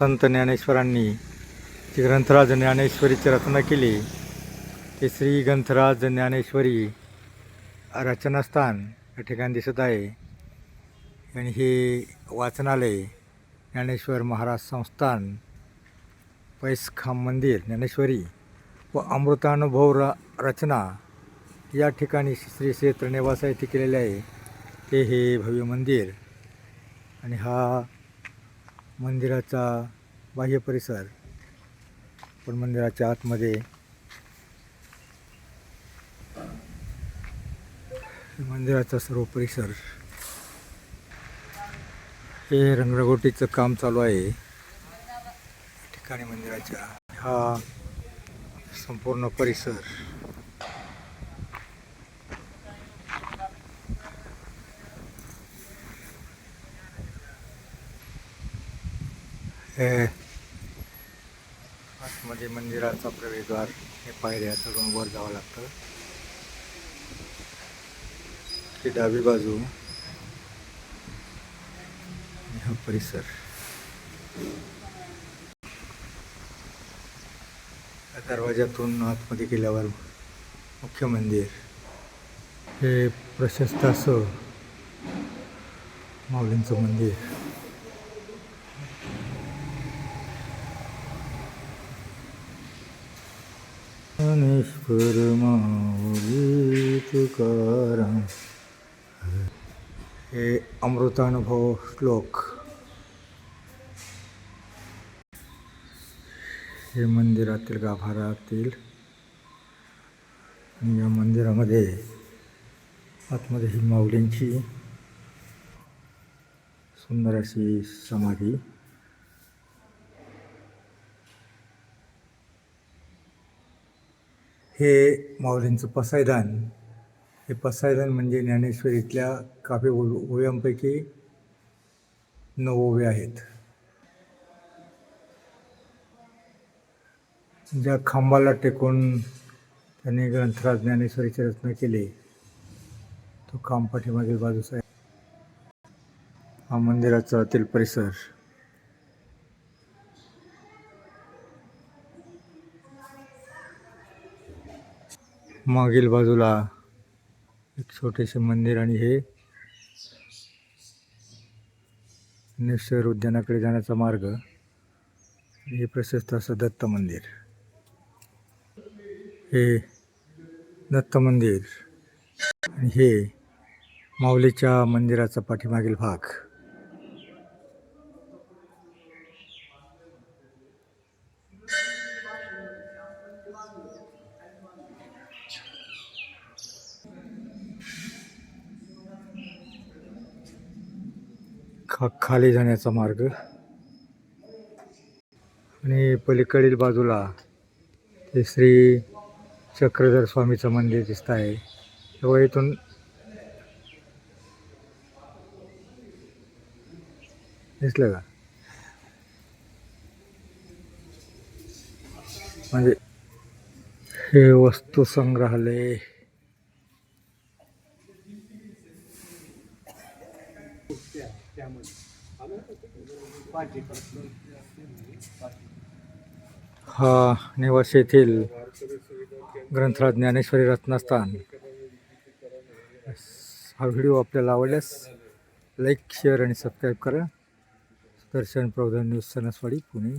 संत ज्ञानेश्वरांनी जी ग्रंथराज ज्ञानेश्वरीची रचना केली ते श्री ग्रंथराज ज्ञानेश्वरी रचनास्थान या ठिकाणी दिसत आहे. आणि हे वाचनालय ज्ञानेश्वर महाराज संस्थान पैसखाम मंदिर ज्ञानेश्वरी व अमृतानुभव र रचना या ठिकाणी श्री क्षेत्र नेवासा येथे केलेले आहे. ते हे भव्य मंदिर. आणि हा मंदिराचा बाह्य परिसर पण मंदिराच्या आतमध्ये. मंदिराचा सर्व परिसर. हे रंगरगोटीचं काम चालू आहे. ठिकाणी मंदिराच्या हा संपूर्ण परिसर. आतमध्ये मंदिराचा प्रवेशद्वार हे पायऱ्या चढून वर जावं लागतं. ती डावी बाजू. हा परिसर. दरवाज्यातून आतमध्ये गेल्यावर मुख्य मंदिर. हे प्रशस्त असं माऊलींचं मंदिर. ज्ञानेश्वर माऊली तुकाराम हे अमृतानुभव श्लोक। हे मंदिरातील गाभारातील या मंदिरामध्ये आतमध्ये ही माऊलींची सुंदर अशी समाधी हे माऊलींचं पसायदान. हे पसायदान म्हणजे ज्ञानेश्वरीतल्या काफी ओव- ओव्यांपैकी नऊ ओव्या आहेत. ज्या खांबाला टेकून त्यांनी ग्रंथराज ज्ञानेश्वरीची रचना केली तो खांब पाठीमागील बाजूस आहे. हा मंदिराचा आतील परिसर. मागील बाजूला एक छोटेसे मंदिर आणि हे नेश्वर उद्यानाकडे जाण्याचा मार्ग. हे प्रशस्त असं दत्त मंदिर. हे दत्त मंदिर आणि हे माऊलीच्या मंदिराचा पाठीमागील भाग. खा खाली जाण्याचा मार्ग. आणि पलीकडील बाजूला ते श्री चक्रधर स्वामीचं मंदिर दिसत आहे. तेव्हा इथून दिसलं का? म्हणजे हे वस्तू संग्रहालय हा निवासी येथील ग्रंथराज ज्ञानेश्वरी रत्नस्थान. हा व्हिडिओ आपल्याला आवडल्यास लाईक शेअर आणि सबस्क्राईब करा. दर्शन प्रबोधन न्यूज सणसवाडी पुणे.